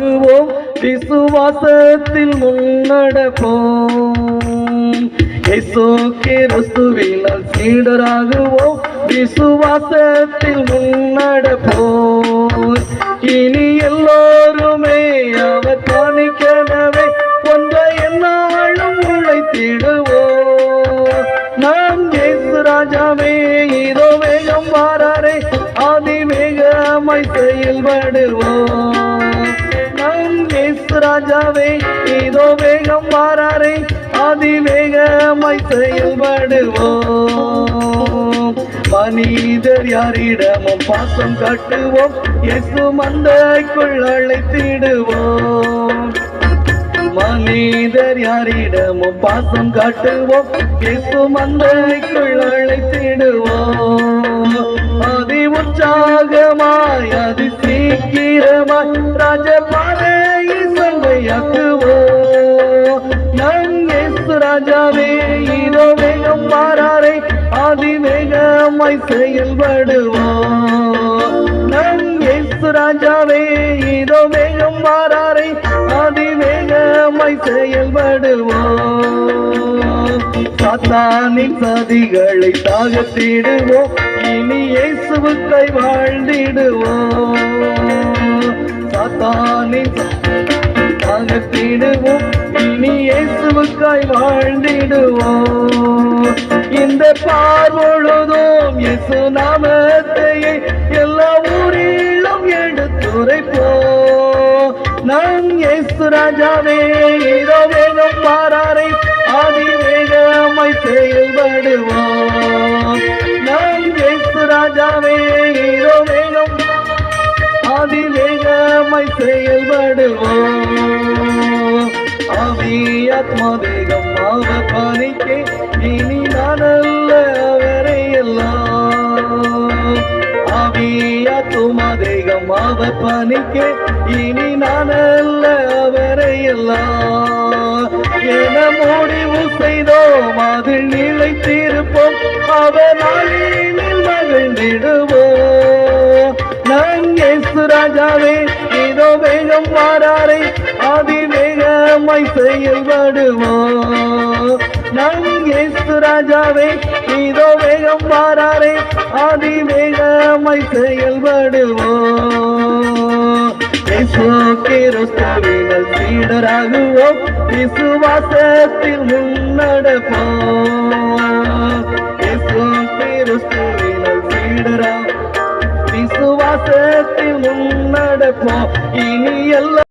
நடப்போம் விசுவாசத்தில் முன்னடப்போம் கிறிஸ்துவினால் சீடராகுவோம். விசுவாசத்தில் முன்னடப்போம் இனி எல்லோருமே அவர் காணிக்கனவே ஒன்றை என்னாலும் உழைத்திடுவோம். நாம் இயேசு ராஜாவே இதோ வேகம் வாராரே. ஆதி செயல்படுவோம் இயேசு ராஜாவே இதோ வேகம் வாராரே அதிவேகமாய் செயல்படுவோம் மனிதர் யாரிடமும் பாசம் காட்டுவோம் இயேசு மந்தைக்குள் அழைத்திடுவோம். மனிதர் யாரிடமும் பாசம் காட்டுவோம் இயேசு மந்தைக்குள் அழைத்திடுவோம். அதி உற்சாகமாய் அதி சீக்கிரமாய் ராஜபாதையை சந்தையாக்குவோம் நம் இயேசு ராஜாவே இதோ வேகம் மாறாரே அதிவேகமாய் செயல்படுவோ செயல்படுவோம் நம் இயேசு ராஜாவே இதோ வேகம் மாறாரே அதிவேகமாய் செயல்படுவோ சாத்தானின் சதிகளை தாகத்திடுவோம் இனி இயேசுவுக்கை வாழ்ந்திடுவோம் சாத்தானின் வாழ்ந்திடுவோம். இந்த பார்வொழுதும் இசு நாமத்தையே எல்லா ஊரிலும் எடுத்துரைப்போம். நம் இயேசு ராஜாவே இதோ வேணும் பாராரை ஆதி வேகமாய் செயல்படுவோம். நம் இயேசு ராஜாவே இதோ வேணும் ஆதி வேகமாய் செயல்படுவோம். ஆவி ஆத்மா வேகம் ஆவ இனி நானல்ல அவரை எல்லாம் ஆவி ஆத்துமா தேகம் ஆவ பணிக்கே இனி நானல்ல அவரை எல்லாம் என முடிவு செய்தோம் அதில் நிலைத்திருப்போம். அவர் நாளினில் மகிழ்ந்திடுவோம். நம் இயேசு ராஜாவே இதோ வேகம் வாராரை ஆதி செயல்படுவோம். நம் இயேசு ராஜாவே நீதோ வேகம் பாராரே ஆதி வேகமாய் செயல்படுவோம் சீடராகுவோம் விசுவாசத்தில் முன்னடப்போம். சீடரா விசுவாசத்தில் முன்னடப்போம். இனி எல்லாம்